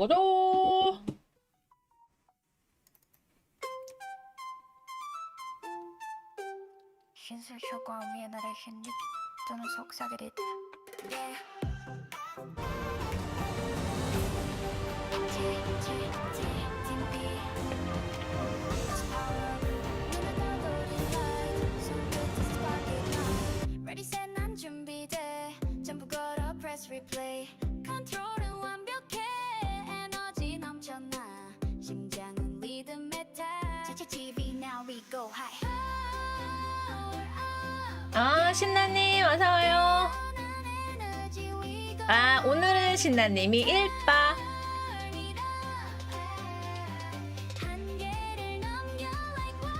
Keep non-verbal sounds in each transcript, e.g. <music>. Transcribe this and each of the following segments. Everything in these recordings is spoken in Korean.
먹어줘. 신술 효과 위에 나를 신립 또는 속삭이 됐다. 네. 준비돼. 전부 걸어, press replay. 컨트롤. 아 신나님 어서 와요. 떠나는 에너지 we go 아 오늘은 신나님이 1바. 한계를 넘겨 like wow.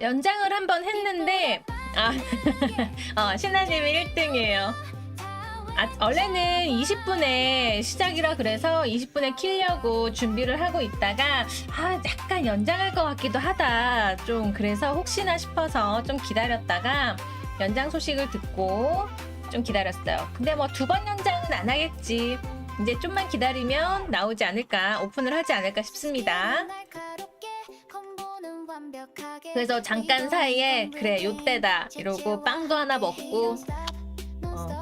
연장을 한번 했는데 아 <laughs> 어, 신나님이 1등이에요. 아, 원래는 20분에 시작이라 그래서 20분에 키려고 준비를 하고 있다가 아, 약간 연장할 것 같기도 하다. 좀 그래서 혹시나 싶어서 좀 기다렸다가 연장 소식을 듣고 좀 기다렸어요. 근데 뭐 두 번 연장은 안 하겠지. 이제 좀만 기다리면 나오지 않을까, 오픈을 하지 않을까 싶습니다. 그래서 잠깐 사이에 그래 요때다 이러고 빵도 하나 먹고 어,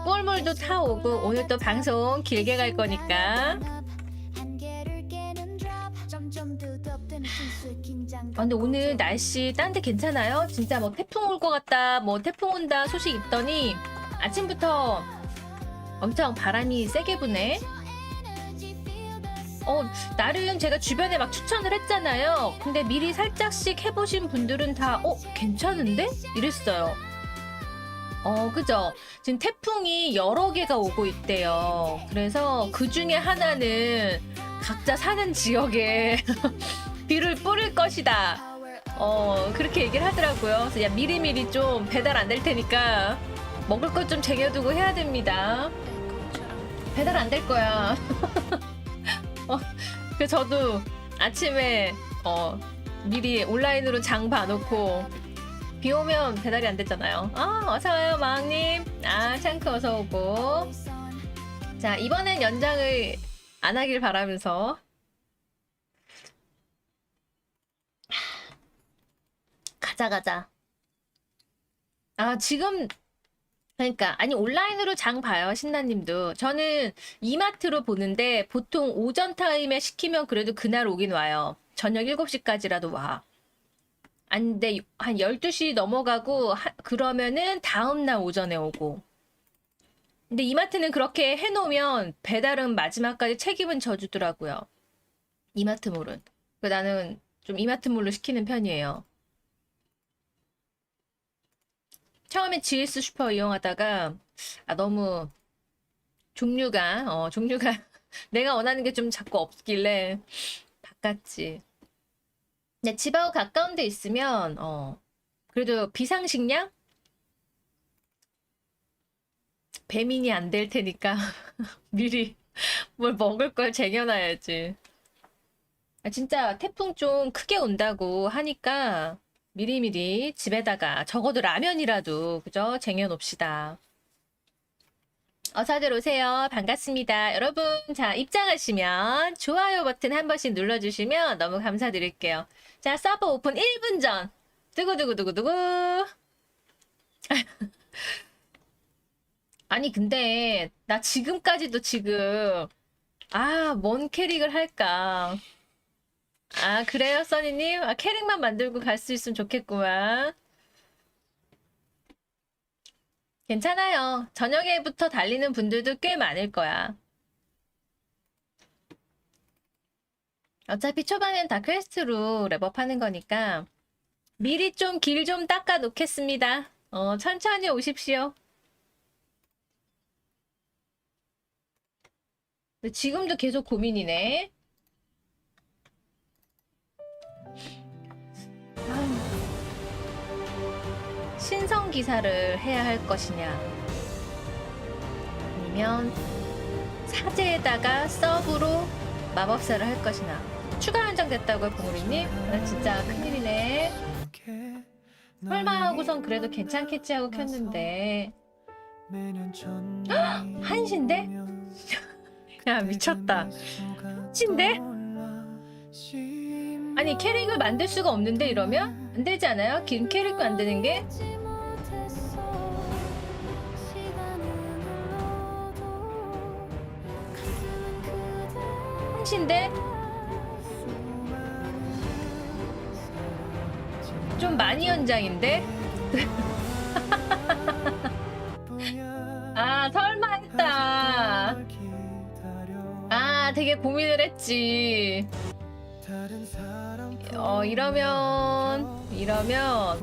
꿀물도 타오고 오늘 또 방송 길게 갈 거니까 아, 근데 오늘 날씨 딴 데 괜찮아요? 진짜 뭐 태풍 올 것 같다 뭐 태풍 온다 소식 있더니 아침부터 엄청 바람이 세게 부네 어, 나름 제가 주변에 막 추천을 했잖아요. 근데 미리 살짝씩 해보신 분들은 다, 어, 괜찮은데? 이랬어요. 어, 그죠? 지금 태풍이 여러 개가 오고 있대요. 그래서 그 중에 하나는 각자 사는 지역에 <laughs> 비를 뿌릴 것이다. 어, 그렇게 얘기를 하더라고요. 그래서 야, 미리미리 좀 배달 안 될 테니까 먹을 것 좀 쟁여두고 해야 됩니다. 배달 안 될 거야. <laughs> 어, 그 저도 아침에 어 미리 온라인으로 장 봐놓고 비 오면 배달이 안 됐잖아요. 아 어서 와요 마왕님. 아 창크 어서 오고. 자 이번엔 연장을 안 하길 바라면서 가자 가자. 아 지금 그러니까 아니 온라인으로 장 봐요 신나님도 저는 이마트로 보는데 보통 오전 타임에 시키면 그래도 그날 오긴 와요 저녁 7시까지라도 와 아니 근데 한 12시 넘어가고 하- 그러면은 다음 날 오전에 오고. 근데 이마트는 그렇게 해 놓으면 배달은 마지막까지 책임은 져 주더라고요. 이마트몰은. 그 나는 좀 이마트몰로 시키는 편이에요. 처음에 GS 슈퍼 이용하다가 아, 너무 종류가 어 종류가 <laughs> 내가 원하는 게 좀 자꾸 없길래 바꿨지. 근데 집하고 가까운 데 있으면 어 그래도 비상식량 배민이 안 될 테니까 <laughs> 미리 뭘 먹을 걸 쟁여놔야지. 아, 진짜 태풍 좀 크게 온다고 하니까 미리미리 집에다가 적어도 라면이라도 그죠? 쟁여놓읍시다. 어서들 오세요. 반갑습니다. 여러분, 자, 입장하시면 좋아요 버튼 한 번씩 눌러주시면 너무 감사드릴게요. 자, 서버 오픈 1분 전. 두구두구두구두구. <laughs> 아니, 근데, 나 지금까지도 지금, 아, 뭔 캐릭을 할까. 아, 그래요, 써니님? 아, 캐릭만 만들고 갈 수 있으면 좋겠구만. 괜찮아요. 저녁에부터 달리는 분들도 꽤 많을 거야. 어차피 초반엔 다 퀘스트로 랩업 하는 거니까 미리 좀 길 좀 닦아 놓겠습니다. 어, 천천히 오십시오. 지금도 계속 고민이네. 신성 기사를 해야 할 것이냐 아니면 사제에다가 서브로 마법사를 할 것이냐 추가 연장됐다고요 봉우리님? 나 진짜 큰일이네 설마 하고선 그래도 괜찮겠지 하고 켰는데 한시인데? <laughs> 야 미쳤다. 찐데? 아니 캐릭을 만들 수가 없는데 이러면 안 되지 않아요? 긴 캐릭 만드는 게? 한신데? 좀 많이 연장인데? <laughs> 아 설마 했다. 아 되게 고민을 했지. 어 이러면 이러면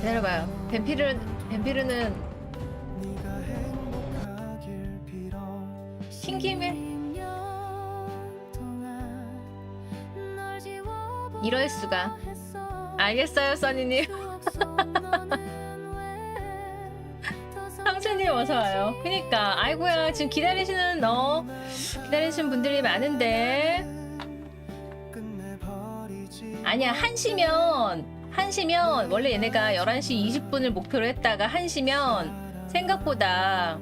기다려봐요. 뱀피르 뱀피르는 튕김을 이럴 수가. 알겠어요, 써니님. <laughs> 상수님 어서 와요. 그니까 아이고야 지금 기다리시는 어 기다리시는 분들이 많은데. 아니야 한시면 한시면 원래 얘네가 11시 20분을 목표로 했다가 한시면 생각보다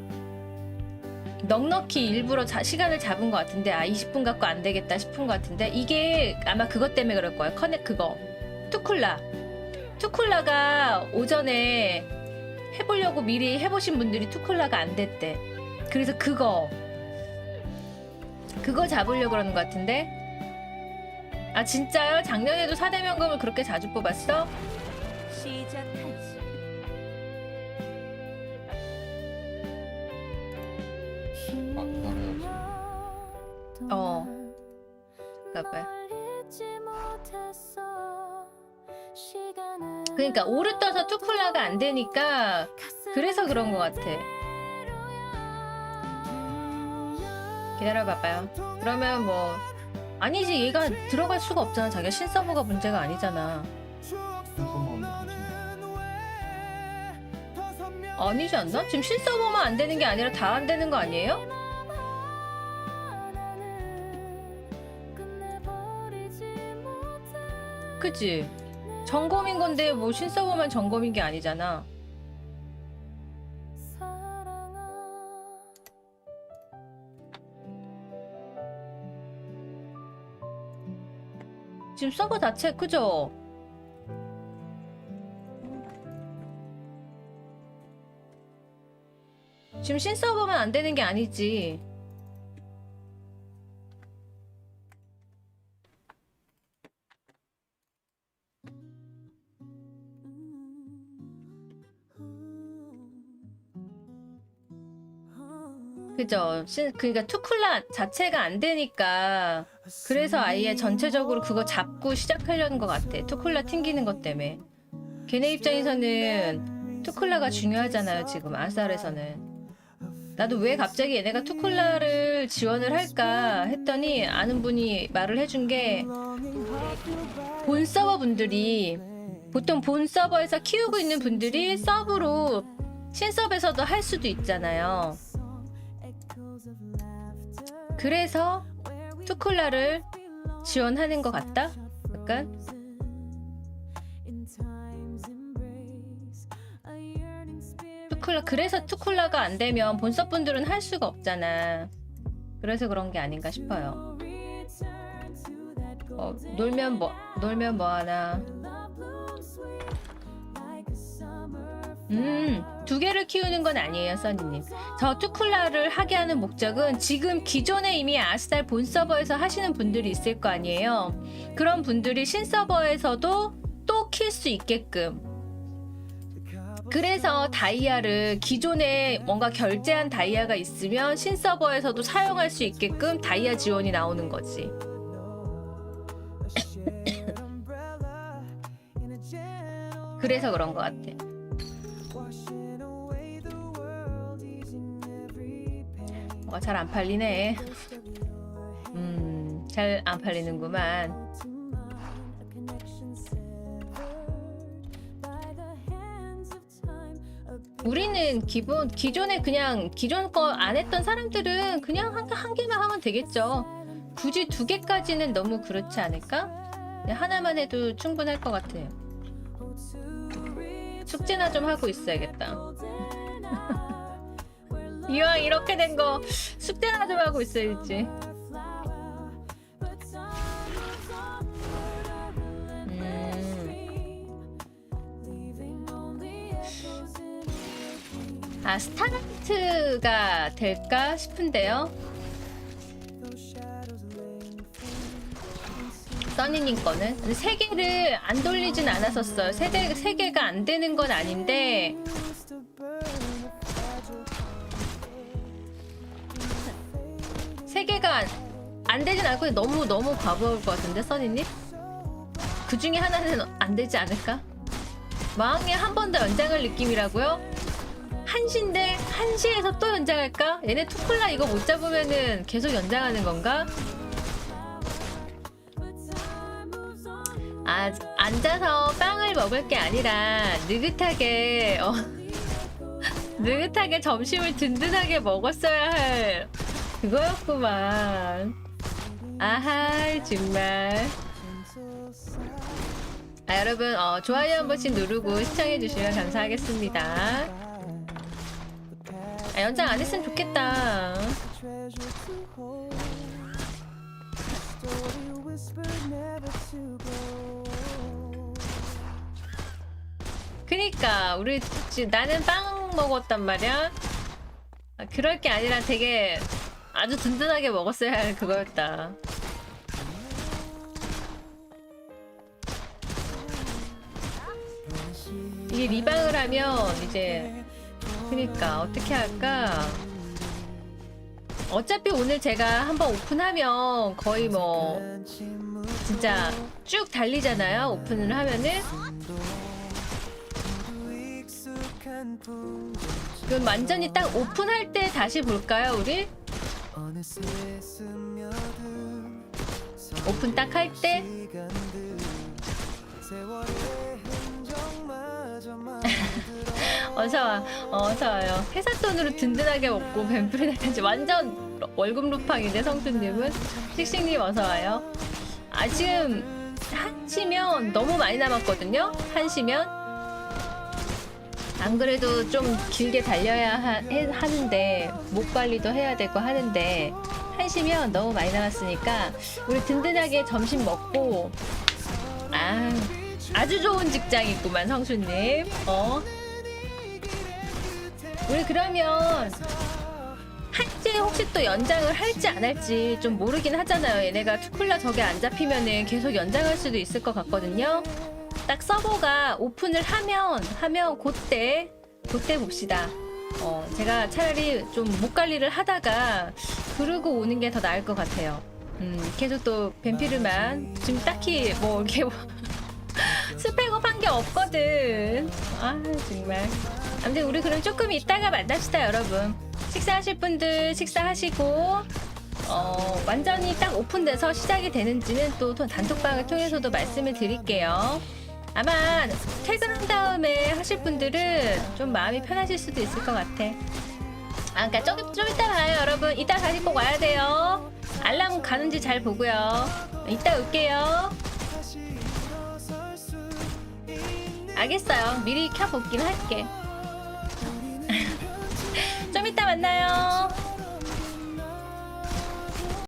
넉넉히 일부러 자- 시간을 잡은 것 같은데 아 20분 갖고 안 되겠다 싶은 것 같은데 이게 아마 그것 때문에 그럴 거야. 커넥 그거. 투쿨라. 투쿨라가 오전에 해보려고 미리 해보신 분들이 투쿨라가 안 됐대 그래서 그거 그거 잡으려고 그러는 것 같은데 아 진짜요? 작년에도 4대 명검을 그렇게 자주 뽑았어? 시작하지. 어. 그니까 그러니까 오르 떠서 투쿨라가 안 되니까 그래서 그런 것 같아 기다려봐봐요 그러면 뭐 아니지 얘가 들어갈 수가 없잖아 자기가 신서버가 문제가 아니잖아 아니지 않나? 지금 신서버만 안 되는 게 아니라 다 안 되는 거 아니에요? 그치? 점검인 건데 뭐 신서버만 점검인 게 아니잖아 지금 서버 자체 그죠? 지금 신서버만 안 되는 게 아니지. 그죠? 신, 그러니까 투쿨라 자체가 안 되니까 그래서 아예 전체적으로 그거 잡고 시작하려는 것 같아. 투쿨라 튕기는 것 때문에. 걔네 입장에서는 투쿨라가 중요하잖아요. 지금 아살에서는. 나도 왜 갑자기 얘네가 투쿨라를 지원을 할까 했더니 아는 분이 말을 해준 게 본 서버 분들이 보통 본 서버에서 키우고 있는 분들이 서브로 신섭에서도 할 수도 있잖아요. 그래서 투쿨라를 지원하는 것 같다? 약간? 투쿨라, 그래서 투쿨라가 안 되면 본섭 분들은 할 수가 없잖아. 그래서 그런 게 아닌가 싶어요. 어, 놀면 뭐, 놀면 뭐 하나. 음, 두 개를 키우는 건 아니에요, 써니님. 저 투쿨라를 하게 하는 목적은 지금 기존에 이미 아스달 본 서버에서 하시는 분들이 있을 거 아니에요. 그런 분들이 신 서버에서도 또 킬 수 있게끔. 그래서 다이아를 기존에 뭔가 결제한 다이아가 있으면 신 서버에서도 사용할 수 있게끔 다이아 지원이 나오는 거지. <coughs> 그래서 그런 것 같아. 뭐가 잘 안 팔리네. 음, 잘 안 팔리는구만. 우리는 기본 기존에 그냥 기존 거 안 했던 사람들은 그냥 한, 한 개만 하면 되겠죠. 굳이 두 개까지는 너무 그렇지 않을까? 그냥 하나만 해도 충분할 것 같아요. 숙제나 좀 하고 있어야겠다. <laughs> 이왕 이렇게 된 거 숙제나 좀 하고 있어야지. 음. 아 스타트가 될까 싶은데요. 써니님 거는 세 개를 안 돌리진 않았었어요. 세, 개, 세 개가 안 되는 건 아닌데 세 개가 안, 안 되진 않고 너무 너무 과부할 것 같은데 써니님? 그 중에 하나는 안 되지 않을까? 마왕에 한번 더 연장할 느낌이라고요? 한시인데 한시에서 또 연장할까? 얘네 투콜라 이거 못 잡으면은 계속 연장하는 건가? 아, 앉아서 빵을 먹을 게 아니라 느긋하게 어, <laughs> 느긋하게 점심을 든든하게 먹었어야 할 그거였구만. 아하 정말. 아, 여러분 어, 좋아요 한 번씩 누르고 시청해 주시면 감사하겠습니다. 아, 연장 안 했으면 좋겠다. 그니까 우리 나는 빵 먹었단 말이야. 아, 그럴 게 아니라 되게 아주 든든하게 먹었어야 할 그거였다. 이게 리방을 하면 이제 그니까 어떻게 할까? 어차피 오늘 제가 한번 오픈하면 거의 뭐 진짜 쭉 달리잖아요. 오픈을 하면은 그럼 완전히 딱 오픈할 때 다시 볼까요, 우리? 오픈 딱 할 때? <laughs> 어서 와, 어, 어서 와요. 회사 돈으로 든든하게 먹고 뱀프리나까지 완전 월급 루팡인데 성준님은 씩씩님 어서 와요. 아 지금 한시면 너무 많이 남았거든요. 한시면 안 그래도 좀 길게 달려야 하, 해- 하는데 목 관리도 해야 되고 하는데 한시면 너무 많이 남았으니까 우리 든든하게 점심 먹고 아 아주 좋은 직장이구만 성수님. 어? 우리 그러면 한지 혹시 또 연장을 할지 안 할지 좀 모르긴 하잖아요. 얘네가 투쿨라 저게 안 잡히면은 계속 연장할 수도 있을 것 같거든요 딱 서버가 오픈을 하면 하면 그때 그때 봅시다. 어 제가 차라리 좀 목 관리를 하다가 그러고 오는 게 더 나을 것 같아요. 음 계속 또 뱀피르만 지금 딱히 뭐 이렇게 뭐 <laughs> 스펙업 한 게 없거든. 아 정말. 아무튼 우리 그럼 조금 이따가 만납시다 여러분. 식사하실 분들 식사하시고 어, 완전히 딱 오픈돼서 시작이 되는지는 또 단톡방을 통해서도 말씀을 드릴게요. 아마 퇴근한 다음에 하실 분들은 좀 마음이 편하실 수도 있을 것 같아. 아, 그러니까 좀, 좀 이따 봐요, 여러분. 이따 다시 꼭 와야 돼요. 알람 가는지 잘 보고요. 이따 올게요. 알겠어요. 미리 켜보긴 할게. <laughs> 좀 이따 만나요.